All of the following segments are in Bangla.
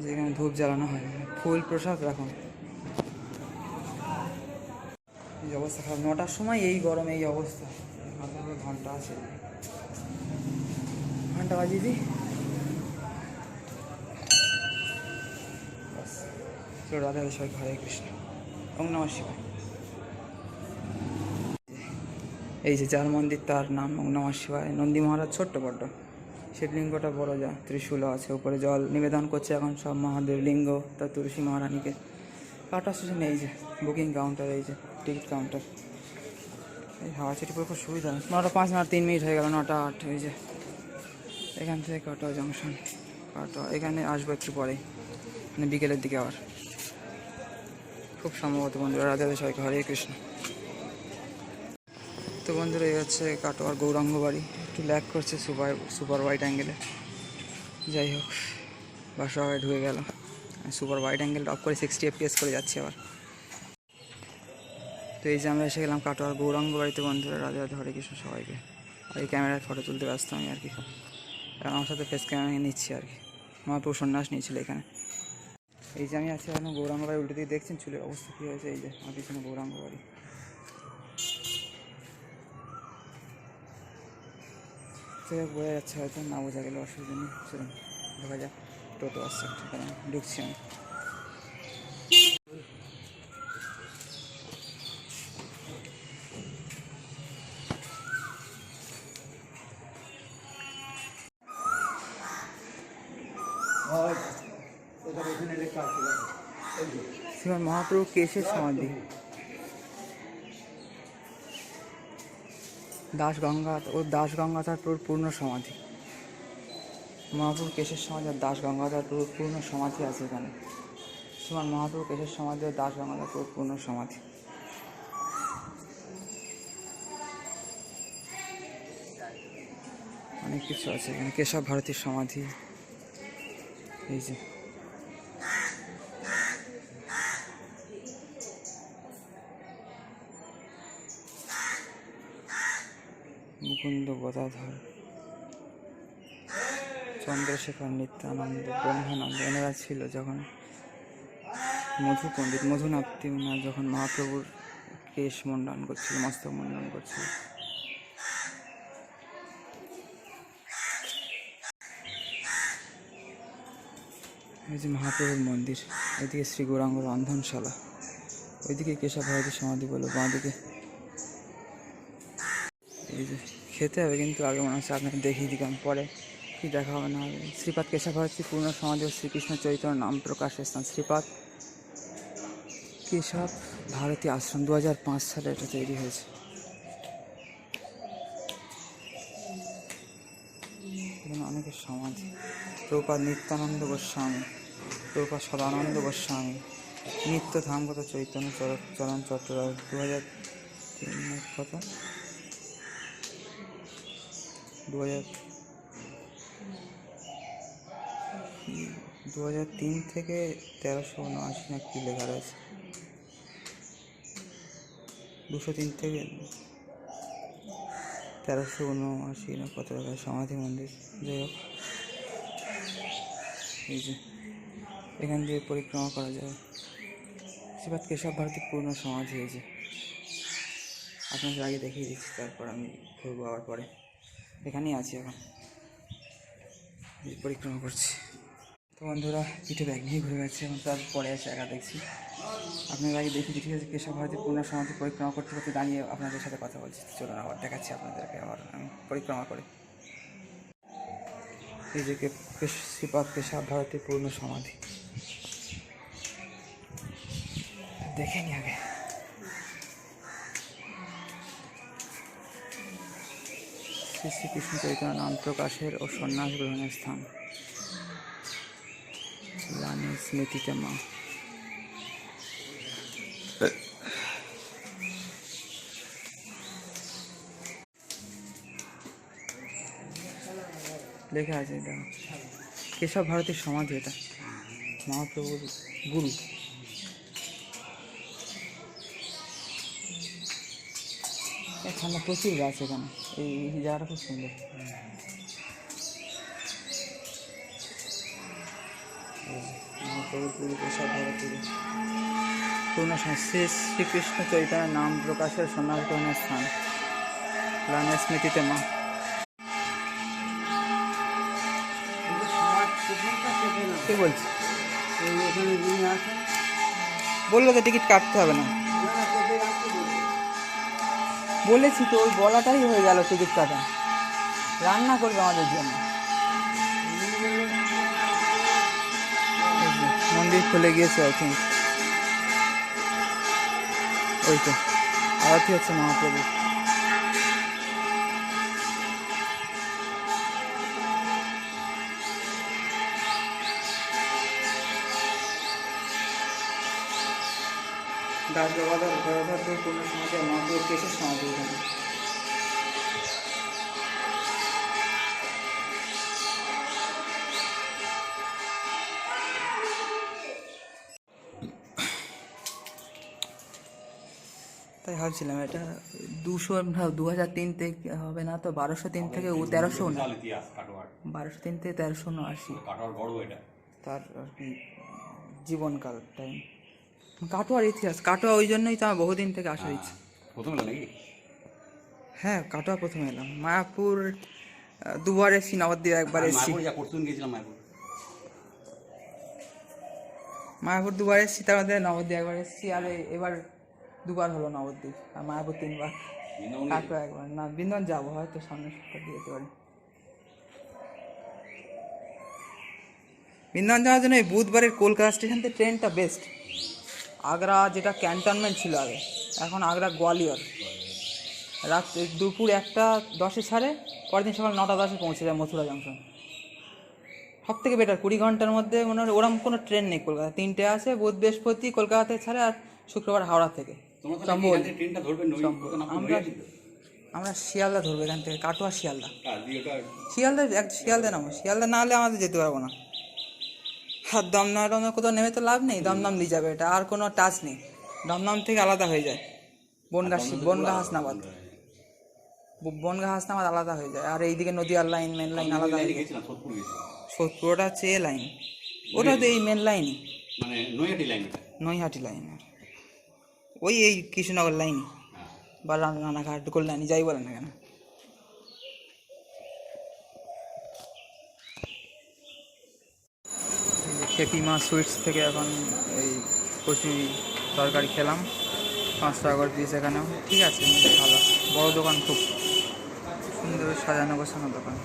যেখানে ধূপ জ্বালানো হয়। ফুল প্রসাদ রাখুন। এই অবস্থা খারাপ। নটার সময় এই গরম, এই অবস্থা। ঘণ্টা আছে। ঘণ্টা বাজিয়ে দিই। রাধা সবাই, হরে কৃষ্ণ। ওম নমঃ এই যে যার মন্দির, তার নাম ওম নমঃ নন্দী মহারাজ ছোট্ট বড্ড। শিবলিঙ্গটা বড় যা, ত্রিশূলও আছে, উপরে জল নিবেদন করছে এখন সব মহাদেব লিঙ্গ তার তুলসী মহারানীকে। কাটা স্টেশন এই যে বুকিং কাউন্টার এই যে টিকিট কাউন্টার এই হাওয়া চিটি পুরো খুব সুবিধা। নটা পাঁচ মিনিট তিন মিনিট হয়ে গেল, নটা আট, এই যে। এখান থেকে কাটোয়া জংশন কাটোয়া। এখানে আসব একটু পরেই মানে বিকেলের দিকে আবার। খুব সম্ভবত বন্ধুরা রাধা সবাইকে, হরে কৃষ্ণ। তো বন্ধুরা, এই হচ্ছে কাটোয়ার গৌরাঙ্গ বাড়ি। একটু ল্যাক করছে সুপার সুপার হোয়াইট অ্যাঙ্গেলে যাই হোক, বাসা ঢুকে গেল। সুপার হোয়াইট অ্যাঙ্গেল অফ করে সিক্সটি এফপিএস করে যাচ্ছি আবার। তো এই যে আমরা এসে গেলাম কাটোয়ার গৌরাঙ্গ বাড়িতে, বন্ধুরা, রাধা রাধা, হরে কৃষ্ণ সবাইকে। আর এই ক্যামেরায় ফটো তুলতে ব্যস্ত আমি আর কি। আমার সাথে ফেস ক্যামেরা নিচ্ছি আর কি। মহাপুর সন্ন্যাস নিয়েছিল এখানে। এই যে আমি আছি এখন গৌরাঙ্গ বাড়ি উল্টো দিকে, দেখছেন চুলের অবস্থা কী হয়েছে? এই যে, আমার পিছনে গৌরাঙ্গ বাড়ি। হোক বোঝা যাচ্ছে হয়তো না বোঝা গেলে অসুবিধা নেই। চলুন দেখা যাক টোটো আসছে একটা ঢুকছি আমি। শ্রীমান মহাপ্রভু কেশের সমাধি দাস গঙ্গা ও দাস গঙ্গাধর প্রভুর পূর্ণ সমাধি। মহাপ্রভু কেশের সমাধি আর দাস গঙ্গাধর প্রভুর পূর্ণ সমাধি আছে এখানে। শ্রীমান মহাপ্রভু কেশের সমাধি ও দাস গঙ্গাধর প্রভুর পূর্ণ সমাধি। অনেক কিছু আছে এখানে। কেশব ভারতীর সমাধি। এই যে। মুকুন্দ গদাধর চন্দ্রশেখর নিত্যানন্দ ব্রহ্মানন্দ, এনারা ছিল যখন মধু পণ্ডিত মধুনাথ তিমনা যখন মহাপ্রভুর কেশ মণ্ডন করছিল, মস্তক মণ্ডন করছিল। এই যে মহাপ্রভুর মন্দির, এদিকে শ্রী গৌরাঙ্গ রন্ধনশালা, ওইদিকে কেশব ভারতী সমাধি বলো বাঁদিকে। এই যে খেতে হবে, কিন্তু আগে মনে হচ্ছে আপনাকে দেখিয়ে দিলাম। পরে কি দেখা হবে না শ্রীপাদ কেশব ভারতী পূর্ণ সমাধি ও শ্রীকৃষ্ণ চৈতন্য নাম প্রকাশের স্থান শ্রীপাদ। কেশব ভারতী আশ্রম দু হাজার পাঁচ সালে এটা তৈরি হয়েছে। অনেকের সমাজ। প্রভুপাদ নিত্যানন্দ গোস্বামী, প্রভুপাদ সদানন্দ গোস্বামী নিত্য ধামগত চৈতন্য চর- চরণ চট্টোপাধ্যায় দু হাজার তিন কত? দু হাজার দু হাজার তিন থেকে তেরোশো উনআশি না কি লেখা রয়েছে? দুশো তিন থেকে তেরোশো উনআশি না কত টাকা সমাধি মন্দির। যাই হোক, এই যে, এখান দিয়ে পরিক্রমা করা যায়। শ্রীপাদ কেশব ভারতীর পূর্ণ সমাধি হয়েছে আপনাদের আগে দেখিয়ে দিচ্ছি, তারপর আমি ঘুরবো আবার পরে। এখানেই আছি এখন। পরিক্রমা করছি। তো বন্ধুরা, পিঠে ব্যাগ নিয়ে ঘুরে গেছে এখন তার পরে আছে একা দেখছি। আপনাদের আগে দেখি ঠিক আছে কেশব ভারতীর পূর্ণ সমাধি পরিক্রমা করতে করতে দাঁড়িয়ে আপনাদের সাথে কথা বলছি। চলুন আবার দেখাচ্ছি আপনাদেরকে আবার আমি পরিক্রমা করে। এই যে শ্রীপাদ কেশব ভারতীর পূর্ণ সমাধি দেখে নি আগে। শ্রী শ্রীকৃষ্ণ চৈতন্য নাম প্রকাশের ও সন্ন্যাস গ্রহণের স্থান। রানী স্মৃতিতে মা। লেখা আছে এটা। কেশব ভারতীর সমাধি এটা। মহাপ্রভুর গুরু। এখানে প্রচুর গাছ এখানে। এই জায়গাটা খুব সুন্দর। পূর্ণ শেষ শ্রীকৃষ্ণ চৈতন্য নাম প্রকাশের সনাতনের স্থান। লানের স্মৃতিতে মা। কি বলছি? বলল তো টিকিট কাটতে হবে না। বলেছি তো ওই বলাটাই হয়ে গেল টিকিট কাটা রান্না করবে আমাদের জন্য। মন্দির খুলে গিয়েছে আই থিঙ্ক ওই তো, আরতি হচ্ছে মহাপ্রভু। দাস গদাধর মহাপ্রভুর কেশের সমাধি এখানে তাই ভাবছিলাম এটা দুশো দু হাজার তিন থেকে হবে না তো বারোশো তিন থেকে ও তেরোশো না। বারোশো তিন থেকে তেরোশো গর্ব এটা। তার আর কি জীবনকাল টাইম কাটোয়ার ইতিহাস কাটোয়া ওই জন্যই তো আমার বহুদিন থেকে আসার ইচ্ছে। প্রথম এলো নাকি? হ্যাঁ কাটোয়া প্রথমে এলাম। মায়াপুর দুবার এসছি নবদ্বীপ একবার এসছি। মায়াপুর যা করতুন গিয়েছিলাম মায়াপুর। মায়াপুর দুবার এসছি তার মধ্যে নবদ্বীপ একবার এসছি আর এবার দুবার হলো নবদ্বীপ আর মায়াপুর তিনবার। কাটোয়া একবার। না বৃন্দাবন যাব হয়তো সামনের সপ্তাহ দিয়ে যেতে পারি। বৃন্দাবন যাওয়ার জন্য এই বুধবারের কলকাতা স্টেশন থেকে ট্রেনটা বেস্ট আগ্রা যেটা ক্যান্টনমেন্ট ছিল আগে। এখন আগ্রা গোয়ালিয়র। রাত দুপুর একটা দশে ছাড়ে পরের দিন সকাল নটা দশে পৌঁছে যায় মথুরা জংশন সব থেকে বেটার কুড়ি ঘণ্টার মধ্যে মনে হয় ওরম কোনো ট্রেন নেই কলকাতা তিনটে আছে বুধ বৃহস্পতি কলকাতা থেকে ছাড়ে আর শুক্রবার হাওড়া থেকে। আমরা আমরা শিয়ালদা ধরবো এখান থেকে কাটোয়া শিয়ালদা। শিয়ালদা এক শিয়ালদা নামো। শিয়ালদা না হলে আমাদের যেতে পারব না। আর দমদম কোথাও নেমে তো লাভ নেই দমদম দিয়ে যাবে এটা। আর কোনো টাচ নেই। দমদম থেকে আলাদা হয়ে যায়। বনগা বনগা হাসনাবাদ। বনগা হাসনাবাদ আলাদা হয়ে যায়। আর এইদিকে নদীয়ার লাইন মেন লাইন আলাদা হয়ে যায়। সোদপুর ওটা হচ্ছে এ লাইন ওটা তো এই মেন লাইনই মানে নৈহাটি লাইন নৈহাটি লাইন ওই এই কৃষ্ণনগর লাইন হ্যাঁ। বা রানা- রানাঘাট কল্যাণী যাই বলে না কেন। খেপিমা সুইটস থেকে এখন এই কচুরি তরকারি খেলাম। পাঁচ টাকা করে পিস এখানেও। ঠিক আছে, ভালো। বড় দোকান খুব। সুন্দর সাজানো গোছানো দোকান।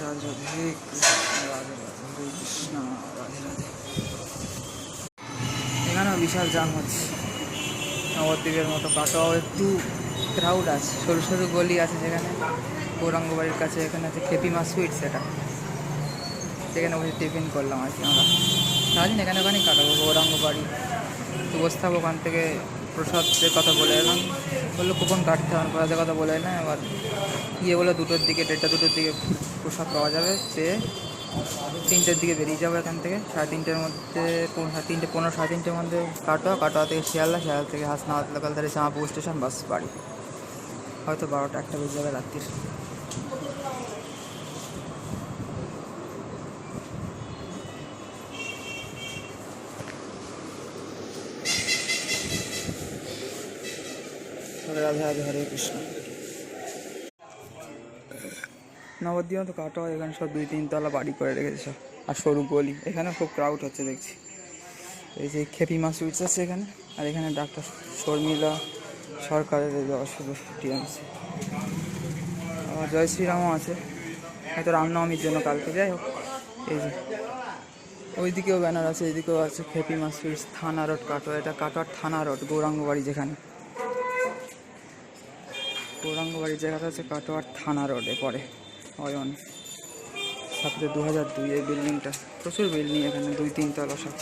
রাধে এখানেও বিশাল জাম হচ্ছে। নবদ্বীপের মতো কাটোয়াও একটু ক্রাউড আছে। সরু সরু গলি আছে যেখানে। গৌরাঙ্গ বাড়ির কাছে এখানে আছে খেপিমা সুইটস এটা। সেখানে বসে টিফিন করলাম আর কি আমরা। সারাদিন এখানে ওখানেই কাটাবো গৌরাঙ্গ বাড়ি বসতে ওখান থেকে প্রসাদের কথা বলে এলাম। বলল, কুপন কাটতে হবে প্রসাদের কথা বলে এলাম এবার গিয়ে বলে দুটোর দিকে, দেড়টা দুটোর দিকে প্রসাদ পাওয়া যাবে। পেয়ে তিনটের দিকে বেরিয়ে যাব এখান থেকে। সাড়ে তিনটের মধ্যে তিনটে, পনেরো, সাড়ে তিনটের মধ্যে কাটোয়া কাটোয়া থেকে শিয়ালদা শিয়ালদা থেকে হাসনাবাদ লোকাল ধরে শ্যামাপুর স্টেশন, বাস, বাড়ি। হয়তো বারোটা একটা বেজে যাবে রাত্রির রাধে, হরে কৃষ্ণ। নবদ্বীপ তো কাটোয়া এখানে সব দুই তিনতলা বাড়ি করে রেখেছে সব। আর সরু গলি, এখানে খুব ক্রাউড হচ্ছে, দেখছি। এই যে খেপিমা সুইটস আছে এখানে, আর এখানে ডাক্তার শর্মিলা সরকারের টিএমসি আবার জয় শ্রীরামও আছে। হয়তো রামনবমীর জন্য কালকে, যাই হোক। এই যে, ওইদিকেও ব্যানার আছে এইদিকেও আছে খেপিমা সুইটস থানা রোড কাটোয়া এটা কাটোয়ার থানা রোড, গৌরাঙ্গ বাড়ি যেখানে। গৌরাঙ্গ বাড়ির জায়গাটা হচ্ছে কাটোয়ার থানা রোডে পড়ে। অয়ন। সাথে দু হাজার দুই এই বিল্ডিংটা। প্রচুর বিল্ডিং এখানে, দুই তিন তলা সব।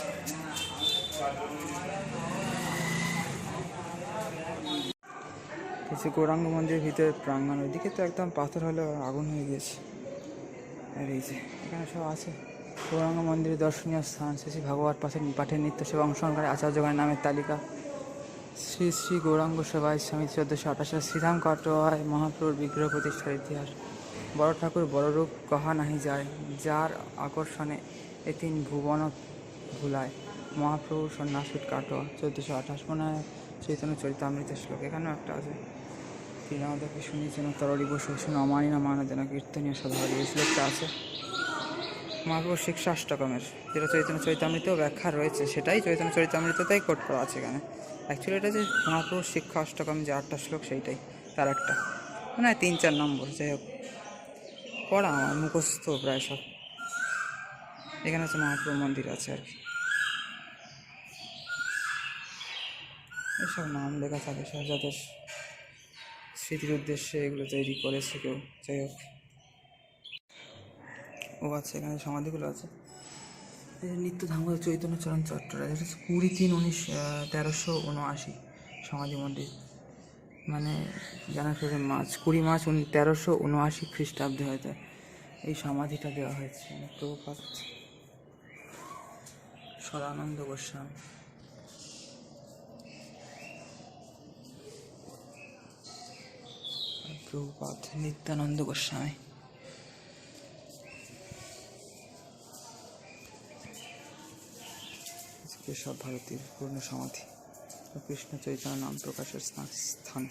কিছু গৌরাঙ্গ মন্দিরের ভিতরে প্রাঙ্গণ, ওইদিকে তো একদম পাথর হলে আগুন হয়ে গিয়েছে। আর এই যে, এখানে সব আছে। গৌরাঙ্গ মন্দিরের দর্শনীয় স্থান, শ্রী শ্রী ভাগবত পাঠের পাঠের নিত্য সেবা অংশগ্রহণকারী আচার্যগণের নামের তালিকা। শ্রী শ্রী গৌরাঙ্গ সেবায় স্বামী চোদ্দোশো আঠাশে শ্রীরাম কাটোয়ায় মহাপ্রভুর বিগ্রহ প্রতিষ্ঠার ইতিহাস। বড় ঠাকুর বড় রূপ কহা নাহি যায়, যার আকর্ষণে এ তিন ভুবন ভুলায়। মহাপ্রভু সন্ন্যাসীর কাটোয়া চোদ্দোশো আঠাশ মনে হয় চৈতন্য চরিতামৃত শ্লোক। এখানেও একটা আছে। শ্রীরামদেবকে শুনি যেন তররি বসে, শুনে অমানি না মানা যেন কীর্তনীয় সদাহরি এই শ্লোকটা আছে। মহাপ্রভু শিক্ষা অষ্টকমের, যেটা চৈতন্য চরিতামৃতেও ব্যাখ্যা রয়েছে, সেটাই চৈতন্য চরিতামৃততেই কোট করা আছে এখানে। অ্যাকচুয়ালি এটা যে মহাপ্রভু শিক্ষা অষ্টকম যে আটটা শ্লোক, সেইটাই। তার একটা। মানে তিন, চার নম্বর, যাই হোক। পড়া, আমার মুখস্থ প্রায় সব। এখানে হচ্ছে মহাপ্রভু মন্দির আছে আর কি। এসব নাম লেখা থাকে সব যাদের স্মৃতির উদ্দেশ্যে এগুলো তৈরি করেছে কেউ, যাই হোক। ও আছে, এখানে সমাধিগুলো আছে। নিত্য ধামগত চৈতন্য চরণ চট্টরাজ, এটা হচ্ছে কুড়ি তিন উনিশ তেরোশো উনআশি সমাধি মন্দির। মানে জানা ফেরে মার্চ কুড়ি মার্চ উনি, তেরোশো উনআশি খ্রিস্টাব্দে হয়তো এই সমাধিটা দেওয়া হয়েছে। প্রভুপাত সদানন্দ গোস্বামী। প্রভুপাত নিত্যানন্দ গোস্বামী। কেশব ভারতীর পূর্ণ সমাধি। কৃষ্ণ চৈতন্য নাম প্রকাশের স্থান।